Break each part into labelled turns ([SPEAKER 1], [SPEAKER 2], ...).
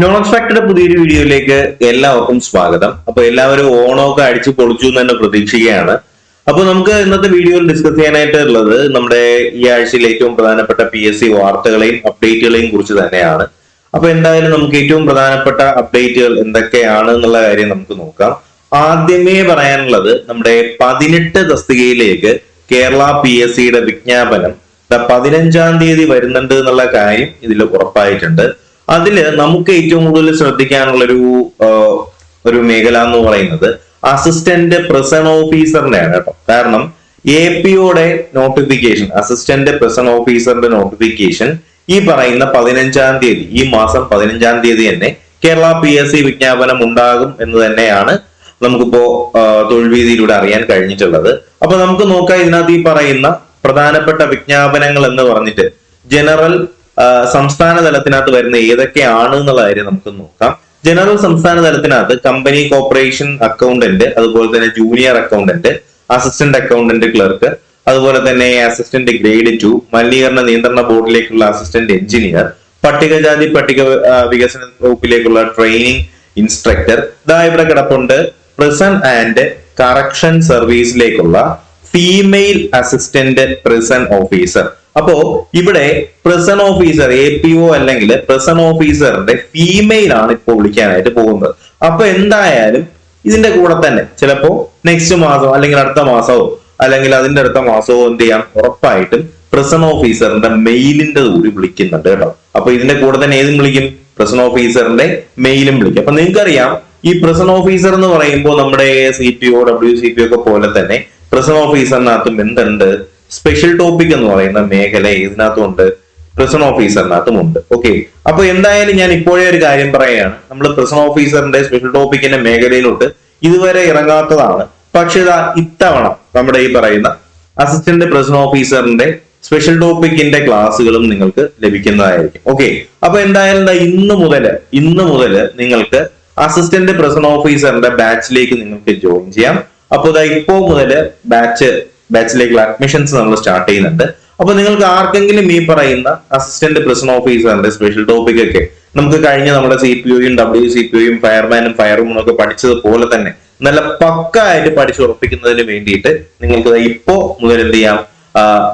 [SPEAKER 1] Non expected പുതിയൊരു വീഡിയോയിലേക്ക് എല്ലാവർക്കും സ്വാഗതം. അപ്പൊ എല്ലാവരും ഓണമൊക്കെ അടിച്ചു പൊളിച്ചു എന്ന് തന്നെ പ്രതീക്ഷിക്കുകയാണ്. അപ്പൊ നമുക്ക് ഇന്നത്തെ വീഡിയോയിൽ ഡിസ്കസ് ചെയ്യാനായിട്ട് ഉള്ളത് നമ്മുടെ ഈ ആഴ്ചയിൽ ഏറ്റവും പ്രധാനപ്പെട്ട പി എസ് സി വാർത്തകളെയും അപ്ഡേറ്റുകളെയും കുറിച്ച് തന്നെയാണ്. അപ്പൊ എന്തായാലും നമുക്ക് ഏറ്റവും പ്രധാനപ്പെട്ട അപ്ഡേറ്റുകൾ എന്തൊക്കെയാണ് എന്നുള്ള കാര്യം നമുക്ക് നോക്കാം. ആദ്യമേ പറയാനുള്ളത് നമ്മുടെ പതിനെട്ട് തസ്തികയിലേക്ക് കേരള പി എസ് സിയുടെ വിജ്ഞാപനം പതിനഞ്ചാം തീയതി വരുന്നുണ്ട് എന്നുള്ള കാര്യം ഇതിൽ ഉറപ്പായിട്ടുണ്ട്. അതിൽ നമുക്ക് ഏറ്റവും കൂടുതൽ ശ്രദ്ധിക്കാനുള്ളൊരു ഒരു മേഖല എന്ന് പറയുന്നത് അസിസ്റ്റന്റ് പ്രസൺ ഓഫീസറിന്റെയാണ് കേട്ടോ. കാരണം എ പിയുടെ നോട്ടിഫിക്കേഷൻ അസിസ്റ്റന്റ് പ്രസൺ ഓഫീസറിന്റെ നോട്ടിഫിക്കേഷൻ ഈ പറയുന്ന പതിനഞ്ചാം തീയതി ഈ മാസം പതിനഞ്ചാം തീയതി തന്നെ കേരള പി എസ് സി വിജ്ഞാപനം ഉണ്ടാകും എന്ന് തന്നെയാണ് നമുക്കിപ്പോ തൊഴിൽ വീതിയിലൂടെ അറിയാൻ കഴിഞ്ഞിട്ടുള്ളത്. അപ്പൊ നമുക്ക് നോക്കാം ഇതിനകത്ത് ഈ പറയുന്ന പ്രധാനപ്പെട്ട വിജ്ഞാപനങ്ങൾ എന്ന് പറഞ്ഞിട്ട് ജനറൽ സംസ്ഥാന തലത്തിനകത്ത് വരുന്ന ഏതൊക്കെയാണ് എന്നുള്ള കാര്യം നമുക്ക് നോക്കാം. ജനറൽ സംസ്ഥാന തലത്തിനകത്ത് കമ്പനി കോർപ്പറേഷൻ അക്കൗണ്ടന്റ് അതുപോലെ തന്നെ junior accountant assistant accountant clerk അതുപോലെ തന്നെ അസിസ്റ്റന്റ് ഗ്രേഡ് ടു മലിനീകരണ നിയന്ത്രണ ബോർഡിലേക്കുള്ള അസിസ്റ്റന്റ് എഞ്ചിനീയർ പട്ടികജാതി പട്ടിക വികസന വകുപ്പിലേക്കുള്ള ട്രെയിനിങ് ഇൻസ്ട്രക്ടർ ഇതാ ഇവിടെ കിടപ്പുണ്ട്. പ്രിസൺ ആൻഡ് കറക്ഷൻ സർവീസിലേക്കുള്ള ഫീമെയിൽ അസിസ്റ്റന്റ് പ്രിസൺ ഓഫീസർ അപ്പോ ഇവിടെ prison officer A P O അല്ലെങ്കിൽ പ്രിസൺ ഓഫീസറിന്റെ ഫീമെയിൽ ആണ് ഇപ്പോൾ വിളിക്കാനായിട്ട് പോകുന്നത്. അപ്പൊ എന്തായാലും ഇതിന്റെ കൂടെ തന്നെ ചിലപ്പോ നെക്സ്റ്റ് മാസം അല്ലെങ്കിൽ അടുത്ത മാസമോ അല്ലെങ്കിൽ അതിന്റെ അടുത്ത മാസമോ എന്ത് ചെയ്യാം? ഉറപ്പായിട്ടും പ്രിസൺ ഓഫീസറിന്റെ മെയിലിന്റെ കൂടി വിളിക്കുന്നുണ്ട് കേട്ടോ. അപ്പൊ ഇതിന്റെ കൂടെ തന്നെ ഏതും വിളിക്കും? പ്രിസൺ ഓഫീസറിന്റെ മെയിലും വിളിക്കും. അപ്പൊ നിങ്ങൾക്കറിയാം ഈ പ്രിസൺ ഓഫീസർ എന്ന് പറയുമ്പോൾ നമ്മുടെ C P O W C P ഒക്കെ പോലെ തന്നെ പ്രിസൺ ഓഫീസറിനകത്തും എന്തുണ്ട്? സ്പെഷ്യൽ ടോപ്പിക് എന്ന് പറയുന്ന മേഖല ഇതിനകത്തുണ്ട്. പ്രിസൺ ഓഫീസറിനകത്തും ഉണ്ട് ഓക്കെ അപ്പൊ എന്തായാലും ഞാൻ ഇപ്പോഴേ ഒരു കാര്യം പറയുകയാണ്. നമ്മൾ പ്രിസൺ ഓഫീസറിന്റെ സ്പെഷ്യൽ ടോപ്പിക്കിന്റെ മേഖലയിലോട്ട് ഇതുവരെ ഇറങ്ങാത്തതാണ്. പക്ഷെ ഇതാ ഇത്തവണ നമ്മുടെ ഈ പറയുന്ന അസിസ്റ്റന്റ് പ്രിസൺ ഓഫീസറിന്റെ സ്പെഷ്യൽ ടോപ്പിക്കിന്റെ ക്ലാസ്സുകളും നിങ്ങൾക്ക് ലഭിക്കുന്നതായിരിക്കും. ഓക്കെ അപ്പൊ എന്തായാലും ഇന്ന് മുതൽ ഇന്ന് മുതൽ നിങ്ങൾക്ക് അസിസ്റ്റന്റ് പ്രിസൺ ഓഫീസറിന്റെ ബാച്ചിലേക്ക് നിങ്ങൾക്ക് ജോയിൻ ചെയ്യാം. അപ്പോൾ ഇതാ ഇപ്പോ മുതൽ ബാച്ച് ബാച്ചിലേക്കുള്ള അഡ്മിഷൻസ് നമ്മൾ സ്റ്റാർട്ട് ചെയ്യുന്നുണ്ട്. അപ്പൊ നിങ്ങൾക്ക് ആർക്കെങ്കിലും ഈ പറയുന്ന അസിസ്റ്റന്റ് പ്രിസൺ ഓഫീസറിന്റെ സ്പെഷ്യൽ ടോപ്പിക് ഒക്കെ നമുക്ക് കഴിഞ്ഞ നമ്മുടെ സി പി യുയും ഡബ്ല്യു സി പി യുയും ഫയർമാനും ഫയർവുമനും ഒക്കെ പഠിച്ചതുപോലെ തന്നെ നല്ല പക്ക ആയിട്ട് പഠിച്ചുറപ്പിക്കുന്നതിന് വേണ്ടിയിട്ട് നിങ്ങൾക്ക് ഇപ്പോ മുതൽ എന്ത് ചെയ്യാം?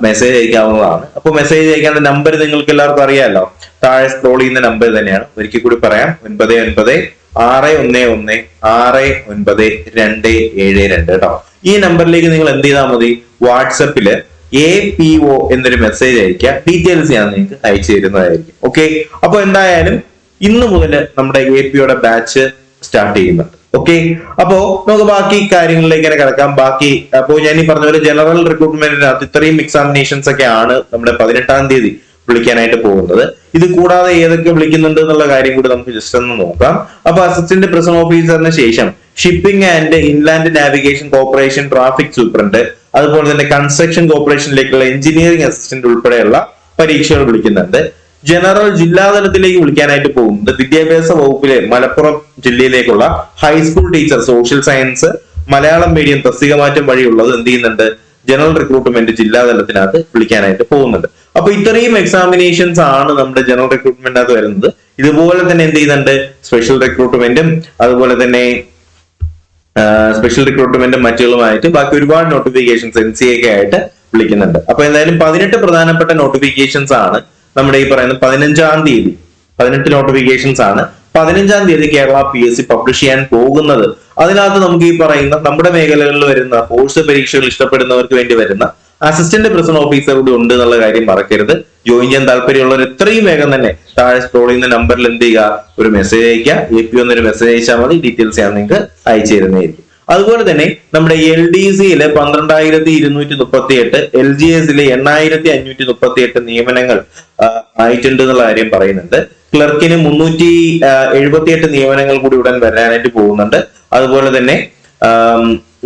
[SPEAKER 1] മെസ്സേജ് അയക്കാവുന്നതാണ്. അപ്പൊ മെസ്സേജ് അയക്കാനുള്ള നമ്പർ നിങ്ങൾക്ക് എല്ലാവർക്കും അറിയാമല്ലോ താഴെ സ്ക്രോൾ ചെയ്യുന്ന നമ്പർ തന്നെയാണ്. ഒരിക്കൽ കൂടി പറയാം. ഒൻപത് ഒൻപത് ആറ് ഒന്ന് ഒന്ന് ആറ് ഒൻപത് രണ്ട് ഏഴ് രണ്ട് കേട്ടോ. ഈ നമ്പറിലേക്ക് നിങ്ങൾ എന്ത് ചെയ്താൽ മതി? വാട്സപ്പിൽ എ പി ഒ എന്നൊരു മെസ്സേജ് അയക്കുക ഡീറ്റെയിൽസ് ഞാൻ നിങ്ങൾക്ക് അയച്ചു തരുന്നതായിരിക്കും. ഓക്കെ അപ്പൊ എന്തായാലും ഇന്ന് മുതൽ നമ്മുടെ എ പിയുടെ ബാച്ച് സ്റ്റാർട്ട് ചെയ്യുന്നുണ്ട്. ഓക്കെ അപ്പോ നമുക്ക് ബാക്കി കാര്യങ്ങളിലേക്ക് തന്നെ കിടക്കാം. ബാക്കി അപ്പോ ഞാൻ ഈ പറഞ്ഞ പോലെ ജനറൽ റിക്രൂട്ട്മെന്റിനകത്ത് ഇത്രയും എക്സാമിനേഷൻസ് ഒക്കെ ആണ് നമ്മുടെ പതിനെട്ടാം തീയതി വിളിക്കാനായിട്ട് പോകുന്നത്. ഇത് കൂടാതെ ഏതൊക്കെ വിളിക്കുന്നുണ്ട് എന്നുള്ള കാര്യം കൂടി നമുക്ക് ജസ്റ്റ് ഒന്ന് നോക്കാം. അപ്പൊ അസിസ്റ്റന്റ് പ്രസന്റ് ഓഫീസറിന് ശേഷം shipping and inland navigation corporation traffic superintendent അതുപോലെ തന്നെ കൺസ്ട്രക്ഷൻ കോർപ്പറേഷനിലേക്കുള്ള എഞ്ചിനീയറിംഗ് അസിസ്റ്റന്റ് ഉൾപ്പെടെയുള്ള പരീക്ഷകൾ വിളിക്കുന്നുണ്ട്. ജനറൽ ജില്ലാതലത്തിലേക്ക് വിളിക്കാനായിട്ട് പോകുന്നത് വിദ്യാഭ്യാസ വകുപ്പിലെ Malappuram ജില്ലയിലേക്കുള്ള high school teacher social science Malayalam medium തസ്തിക മാറ്റം വഴിയുള്ളത് എന്ത് ചെയ്യുന്നുണ്ട്? ജനറൽ റിക്രൂട്ട്മെന്റ് ജില്ലാതലത്തിനകത്ത് വിളിക്കാനായിട്ട് പോകുന്നുണ്ട്. അപ്പൊ ഇത്രയും എക്സാമിനേഷൻസ് ആണ് നമ്മുടെ ജനറൽ റിക്രൂട്ട്മെന്റിനകത്ത് വരുന്നത്. ഇതുപോലെ തന്നെ എന്ത് ചെയ്യുന്നുണ്ട്? സ്പെഷ്യൽ റിക്രൂട്ട്മെന്റും അതുപോലെ തന്നെ സ്പെഷ്യൽ റിക്രൂട്ട്മെന്റും മറ്റുകളുമായിട്ട് ബാക്കി ഒരുപാട് നോട്ടിഫിക്കേഷൻസ് എൻ സി എ ഒക്കെ ആയിട്ട് വിളിക്കുന്നുണ്ട്. അപ്പൊ എന്തായാലും പതിനെട്ട് പ്രധാനപ്പെട്ട നോട്ടിഫിക്കേഷൻസ് ആണ് നമ്മുടെ ഈ പറയുന്ന പതിനഞ്ചാം തീയതി. പതിനെട്ട് നോട്ടിഫിക്കേഷൻസ് ആണ്. പതിനഞ്ചാം തീയതി Kerala P S C publish ചെയ്യാൻ പോകുന്നത്. അതിനകത്ത് നമുക്ക് ഈ പറയുന്ന നമ്മുടെ മേഖലകളിൽ വരുന്ന കോഴ്സ് പരീക്ഷകൾ ഇഷ്ടപ്പെടുന്നവർക്ക് വേണ്ടി വരുന്ന അസിസ്റ്റന്റ് പ്രിസൺ ഓഫീസർ കൂടി ഉണ്ട് എന്നുള്ള കാര്യം മറക്കരുത്. ജോയിൻ ചെയ്യാൻ താല്പര്യമുള്ളവർ എത്രയും വേഗം തന്നെ താഴെ സ്ക്രോൾ ചെയ്യുന്ന നമ്പറിൽ എന്ത് ചെയ്യുക? ഒരു മെസ്സേജ് അയക്കുക എ പി ഒന്നൊരു മെസ്സേജ് അയച്ചാൽ മതി. ഡീറ്റെയിൽസ് ഞാൻ നിങ്ങൾക്ക് അയച്ചു തരുന്നതായിരിക്കും. അതുപോലെ തന്നെ നമ്മുടെ എൽ ഡി സിയിലെ പന്ത്രണ്ടായിരത്തി ഇരുന്നൂറ്റി മുപ്പത്തി എട്ട് എൽ ജി എസിലെ എണ്ണായിരത്തി അഞ്ഞൂറ്റി മുപ്പത്തി എട്ട് നിയമനങ്ങൾ ആയിട്ടുണ്ട് എന്നുള്ള കാര്യം പറയുന്നുണ്ട്. ക്ലർക്കിന് മുന്നൂറ്റി എഴുപത്തി എട്ട് നിയമനങ്ങൾ കൂടി ഉടൻ വരാനായിട്ട് പോകുന്നുണ്ട്. അതുപോലെ തന്നെ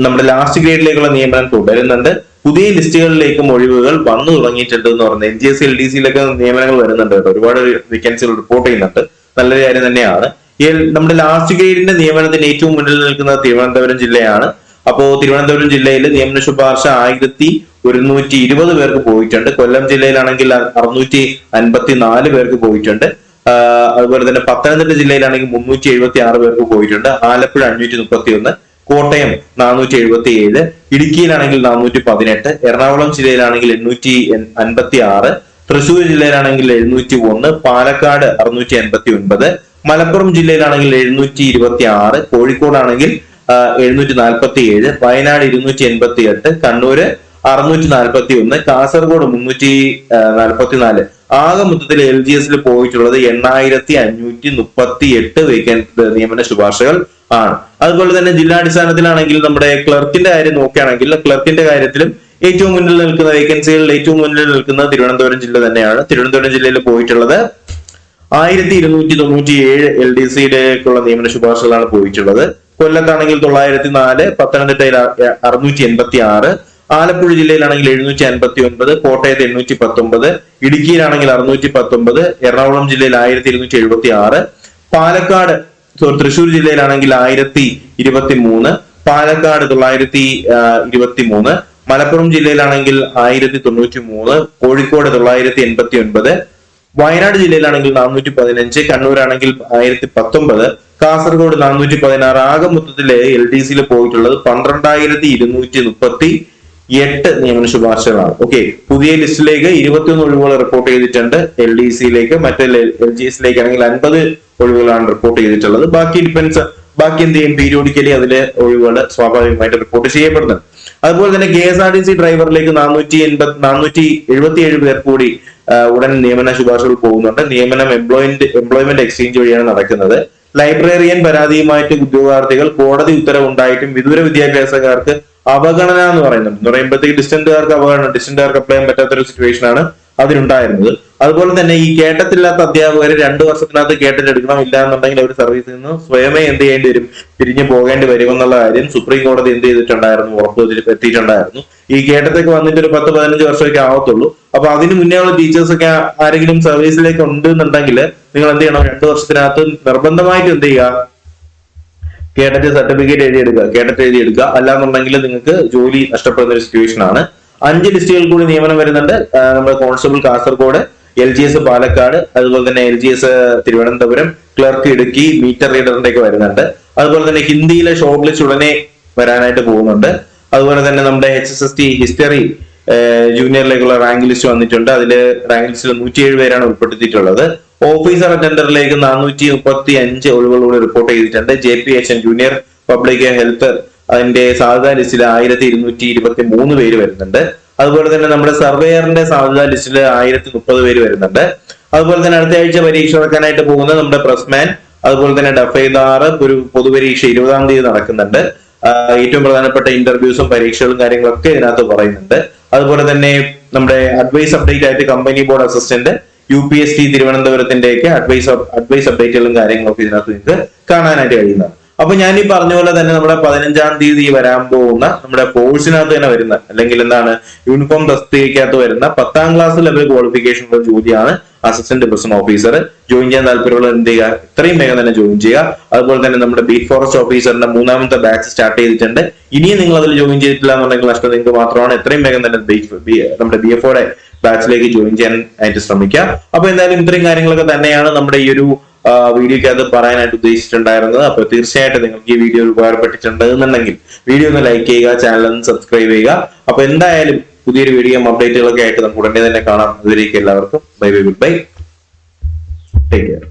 [SPEAKER 1] നമ്മുടെ ലാസ്റ്റ് ഗ്രേഡിലേക്കുള്ള നിയമനം തുടരുന്നുണ്ട്. പുതിയ ലിസ്റ്റുകളിലേക്ക് ഒഴിവുകൾ വന്നു തുടങ്ങിയിട്ടുണ്ട് എന്ന് പറഞ്ഞത് N G S L D സിയിലൊക്കെ നിയമനങ്ങൾ വരുന്നുണ്ട് കേട്ടോ. ഒരുപാട് വേക്കൻസികൾ റിപ്പോർട്ട് ചെയ്യുന്നുണ്ട്. നല്ലൊരു കാര്യം തന്നെയാണ്. നമ്മുടെ ലാസ്റ്റ് ഗ്രേഡിന്റെ നിയമനത്തിന് ഏറ്റവും മുന്നിൽ നിൽക്കുന്ന തിരുവനന്തപുരം ജില്ലയാണ്. അപ്പോ തിരുവനന്തപുരം ജില്ലയിൽ നിയമന ശുപാർശ ആയിരത്തി ഒരുന്നൂറ്റി ഇരുപത് പേർക്ക് പോയിട്ടുണ്ട്. കൊല്ലം ജില്ലയിലാണെങ്കിൽ അറുന്നൂറ്റി അൻപത്തി നാല് പേർക്ക് പോയിട്ടുണ്ട്. അതുപോലെ തന്നെ പത്തനംതിട്ട ജില്ലയിലാണെങ്കിൽ മുന്നൂറ്റി എഴുപത്തി ആറ് പേർക്ക് പോയിട്ടുണ്ട്. ആലപ്പുഴ അഞ്ഞൂറ്റി മുപ്പത്തി ഒന്ന് കോട്ടയം നാനൂറ്റി എഴുപത്തി ഏഴ് ഇടുക്കിയിലാണെങ്കിൽ നാനൂറ്റി പതിനെട്ട് എറണാകുളം ജില്ലയിലാണെങ്കിൽ എണ്ണൂറ്റി അൻപത്തി ആറ് തൃശ്ശൂർ ജില്ലയിലാണെങ്കിൽ എഴുന്നൂറ്റി ഒന്ന് പാലക്കാട് അറുന്നൂറ്റി അൻപത്തി ഒൻപത് മലപ്പുറം ജില്ലയിലാണെങ്കിൽ എഴുന്നൂറ്റി ഇരുപത്തി ആറ് കോഴിക്കോടാണെങ്കിൽ എഴുന്നൂറ്റി നാൽപ്പത്തി ഏഴ് വയനാട് ഇരുന്നൂറ്റി എൺപത്തി എട്ട് കണ്ണൂര് അറുന്നൂറ്റി നാൽപ്പത്തി ഒന്ന് കാസർഗോഡ് മുന്നൂറ്റി നാൽപ്പത്തി നാല് ആകെ മൊത്തത്തിൽ എൽ ജി എസിൽ പോയിട്ടുള്ളത് എണ്ണായിരത്തി അഞ്ഞൂറ്റി മുപ്പത്തി എട്ട് വേക്കന്റ് നിയമന ശുപാർശകൾ ആണ്. അതുപോലെ തന്നെ ജില്ലാടിസ്ഥാനത്തിലാണെങ്കിൽ നമ്മുടെ ക്ലർക്കിന്റെ കാര്യം നോക്കുകയാണെങ്കിൽ ക്ലർക്കിന്റെ കാര്യത്തിലും ഏറ്റവും മുന്നിൽ നിൽക്കുന്ന വേക്കൻസികളിൽ ഏറ്റവും മുന്നിൽ നിൽക്കുന്ന തിരുവനന്തപുരം ജില്ല തന്നെയാണ്. തിരുവനന്തപുരം ജില്ലയിൽ പോയിട്ടുള്ളത് ആയിരത്തി ഇരുന്നൂറ്റി തൊണ്ണൂറ്റി ഏഴ് എൽ ഡി സിയിലേക്കുള്ള നിയമന ശുപാർശകളാണ് പോയിട്ടുള്ളത്. കൊല്ലത്താണെങ്കിൽ തൊള്ളായിരത്തി നാല് പത്തനംതിട്ടയിൽ അറുന്നൂറ്റി എൺപത്തി ആറ് ആലപ്പുഴ ജില്ലയിലാണെങ്കിൽ എഴുന്നൂറ്റി അൻപത്തി ഒൻപത് കോട്ടയത്ത് എണ്ണൂറ്റി പത്തൊമ്പത് ഇടുക്കിയിലാണെങ്കിൽ അറുന്നൂറ്റി പത്തൊമ്പത് എറണാകുളം ജില്ലയിൽ ആയിരത്തി ഇരുന്നൂറ്റി എഴുപത്തി ആറ് പാലക്കാട് തൃശൂർ ജില്ലയിലാണെങ്കിൽ ആയിരത്തി ഇരുപത്തി മൂന്ന് പാലക്കാട് തൊള്ളായിരത്തി ഇരുപത്തി മൂന്ന് മലപ്പുറം ജില്ലയിലാണെങ്കിൽ ആയിരത്തി തൊണ്ണൂറ്റി മൂന്ന് കോഴിക്കോട് തൊള്ളായിരത്തി എൺപത്തി ഒൻപത് വയനാട് ജില്ലയിലാണെങ്കിൽ നാനൂറ്റി പതിനഞ്ച് കണ്ണൂരാണെങ്കിൽ ആയിരത്തി പത്തൊമ്പത് കാസർഗോഡ് നാനൂറ്റി പതിനാറ് ആകെ മൊത്തത്തിൽ എൽ ഡി സിയിൽ പോയിട്ടുള്ളത് പന്ത്രണ്ടായിരത്തി ഇരുന്നൂറ്റി മുപ്പത്തി എട്ട് നിയമന ശുപാർശകളാണ്. ഓക്കെ പുതിയ ലിസ്റ്റിലേക്ക് ഇരുപത്തിയൊന്ന് ഒഴിവുകൾ റിപ്പോർട്ട് ചെയ്തിട്ടുണ്ട്. എൽ ഡി സിയിലേക്ക് മറ്റേ എൽ ജി എസിലേക്ക് ആണെങ്കിൽ അൻപത് ഒഴിവുകളാണ് റിപ്പോർട്ട് ചെയ്തിട്ടുള്ളത്. ബാക്കി ഡിപ്പെൻസ് ബാക്കി എന്ത് ചെയ്യും? പീരിയോഡിക്കലി അതിലെ ഒഴിവുകൾ സ്വാഭാവികമായിട്ട് റിപ്പോർട്ട് ചെയ്യപ്പെടുന്നുണ്ട്. അതുപോലെ തന്നെ K S R T C ഡ്രൈവറിലേക്ക് നാനൂറ്റി എൺപത് നാനൂറ്റി എഴുപത്തി ഏഴ് പേർ കൂടി ഉടൻ നിയമന ശുപാർശകൾ പോകുന്നുണ്ട്. നിയമനം എംപ്ലോയ്മെന്റ് എംപ്ലോയ്മെന്റ് എക്സ്ചേഞ്ച് വഴിയാണ് നടക്കുന്നത്. ലൈബ്രറിയൻ പരാതിയുമായിട്ട് ഉദ്യോഗാർത്ഥികൾ കോടതി ഉത്തരവുണ്ടായിട്ടും വിദൂര വിദ്യാഭ്യാസക്കാർക്ക് അവഗണന എന്ന് പറയുന്നുണ്ട്. എന്ന് പറയുമ്പോഴത്തേക്ക് ഡിസ്റ്റന്റുകാർക്ക് അവഗണന ഡിസ്റ്റന്റുകാർക്ക് അപ്ലൈ ചെയ്യാൻ പറ്റാത്തൊരു സിറ്റുവേഷൻ ആണ്. അതിനുണ്ടായിരുന്നത്. അതുപോലെ തന്നെ ഈ കേട്ടത്തില്ലാത്ത അധ്യാപകർ രണ്ടു വർഷത്തിനകത്ത് കേട്ടിട്ടെടുക്കണം ഇല്ല എന്നുണ്ടെങ്കിൽ അവർ സർവീസിൽ നിന്ന് സ്വയമേ എന്ത് ചെയ്യേണ്ടി വരും? തിരിഞ്ഞു പോകേണ്ടി വരുമെന്നുള്ള കാര്യം സുപ്രീം കോടതി എന്ത് ചെയ്തിട്ടുണ്ടായിരുന്നു? ഉറപ്പ് എത്തിയിട്ടുണ്ടായിരുന്നു. ഈ കേട്ടത്തേക്ക് വന്നിട്ട് ഒരു പത്ത് പതിനഞ്ച് വർഷമൊക്കെ ആവത്തുള്ളൂ. അപ്പൊ അതിന് മുന്നേ ഉള്ള ടീച്ചേഴ്സ് ഒക്കെ ആരെങ്കിലും സർവീസിലേക്ക് ഉണ്ട് എന്നുണ്ടെങ്കിൽ നിങ്ങൾ എന്ത് ചെയ്യണം? രണ്ടു വർഷത്തിനകത്ത് നിർബന്ധമായിട്ട് എന്ത് ചെയ്യുക? കേട്ടറ്റ് സർട്ടിഫിക്കറ്റ് എഴുതിയെടുക്കുക. കേട്ടറ്റ് എഴുതിയെടുക്കുക. അല്ലാന്നുണ്ടെങ്കിൽ നിങ്ങൾക്ക് ജോലി നഷ്ടപ്പെടുന്ന ഒരു സിറ്റുവേഷൻ ആണ്. അഞ്ച് ലിസ്റ്റുകൾ കൂടി നിയമനം വരുന്നുണ്ട്. നമ്മുടെ constable Kasaragod L G S Palakkad അതുപോലെ തന്നെ L G S Thiruvananthapuram clerk Idukki meter റീഡറിന്റെ ഒക്കെ വരുന്നുണ്ട്. അതുപോലെ തന്നെ ഹിന്ദിയിലെ ഷോർട്ട് ലിസ്റ്റ് ഉടനെ വരാനായിട്ട് പോകുന്നുണ്ട്. അതുപോലെ തന്നെ നമ്മുടെ H S S T history ജൂനിയറിലേക്കുള്ള rank list വന്നിട്ടുണ്ട്. അതിൽ റാങ്ക് ലിസ്റ്റിൽ നൂറ്റിയേഴ് പേരാണ് ഉൾപ്പെടുത്തിയിട്ടുള്ളത്. ഓഫീസർ അറ്റൻഡറിലേക്ക് നാനൂറ്റി മുപ്പത്തി അഞ്ച് ഒഴിവുകളൂടെ റിപ്പോർട്ട് ചെയ്തിട്ടുണ്ട്. J P H N junior public health അതിന്റെ സാധ്യതാ ലിസ്റ്റിൽ ആയിരത്തി ഇരുന്നൂറ്റി ഇരുപത്തി മൂന്ന് പേര് വരുന്നുണ്ട്. അതുപോലെ തന്നെ നമ്മുടെ സർവേയറിന്റെ സാധ്യതാ ലിസ്റ്റിൽ ആയിരത്തി മുപ്പത് പേര് വരുന്നുണ്ട്. അതുപോലെ തന്നെ അടുത്ത ആഴ്ച പരീക്ഷ നടക്കാനായിട്ട് പോകുന്ന നമ്മുടെ പ്രസ്മാൻ അതുപോലെ തന്നെ ഡഫൈദാർ ഒരു പൊതുപരീക്ഷ ഇരുപതാം തീയതി നടക്കുന്നുണ്ട്. ഏറ്റവും പ്രധാനപ്പെട്ട ഇന്റർവ്യൂസും പരീക്ഷകളും കാര്യങ്ങളൊക്കെ ഇതിനകത്ത് പറയുന്നുണ്ട്. അതുപോലെ തന്നെ നമ്മുടെ അഡ്വൈസ് അപ്ഡേറ്റ് ആയിട്ട് company board assistant U P S T തിരുവനന്തപുരത്തിന്റെയൊക്കെ advise advise അപ്ഡേറ്റുകളും കാര്യങ്ങളൊക്കെ ഇതിനകത്ത് നിങ്ങൾക്ക് കാണാനായിട്ട് കഴിയുന്നതാണ്. അപ്പൊ ഞാൻ ഈ പറഞ്ഞ പോലെ തന്നെ നമ്മുടെ പതിനഞ്ചാം തീയതി വരാൻ പോകുന്ന നമ്മുടെ കോഴ്സിനകത്ത് തന്നെ വരുന്ന അല്ലെങ്കിൽ എന്താണ് യൂണിഫോം തസ്തികയ്ക്കകത്ത് വരുന്ന പത്താം ക്ലാസ് ലെവൽ ക്വാളിഫിക്കേഷൻ ഉള്ള ജോലിയാണ് അസിസ്റ്റന്റ് പ്രസിഡന്റ് ഓഫീസർ ജോയിൻ ചെയ്യാൻ താല്പര്യമുള്ള എന്ത് ചെയ്യുക? ഇത്രയും വേഗം തന്നെ ജോയിൻ ചെയ്യുക. അതുപോലെ തന്നെ നമ്മുടെ ബീഫ് ഫോറസ്റ്റ് ഓഫീസറിന്റെ മൂന്നാമത്തെ ബാച്ച് സ്റ്റാർട്ട് ചെയ്തിട്ടുണ്ട്. ഇനിയും നിങ്ങൾ അതിൽ ജോയിൻ ചെയ്തിട്ടില്ല എന്നുണ്ടെങ്കിൽ നഷ്ടം നിങ്ങൾക്ക് മാത്രമാണ്. എത്രയും വേഗം തന്നെ ബി- ബി- നമ്മുടെ ബി എഫ് ബാച്ചിലേക്ക് ജോയിൻ ചെയ്യാൻ ആയിട്ട് ശ്രമിക്കുക. അപ്പൊ എന്തായാലും ഇത്രയും കാര്യങ്ങളൊക്കെ തന്നെയാണ് നമ്മുടെ ഈ ഒരു വീഡിയോക്കകത്ത് പറയാനായിട്ട് ഉദ്ദേശിച്ചിട്ടുണ്ടായിരുന്നത്. അപ്പൊ തീർച്ചയായിട്ടും നിങ്ങൾക്ക് ഈ വീഡിയോ ഉപകാരപ്പെട്ടിട്ടുണ്ട് എന്നുണ്ടെങ്കിൽ വീഡിയോ ഒന്ന് ലൈക്ക് ചെയ്യുക ചാനൽ ഒന്ന് സബ്സ്ക്രൈബ് ചെയ്യുക. അപ്പൊ എന്തായാലും പുതിയൊരു വീഡിയോ അപ്ഡേറ്റുകളൊക്കെ ആയിട്ട് നമുക്ക് ഉടനെ തന്നെ കാണാം. അതിലേക്ക് എല്ലാവർക്കും. Bye bye goodbye take care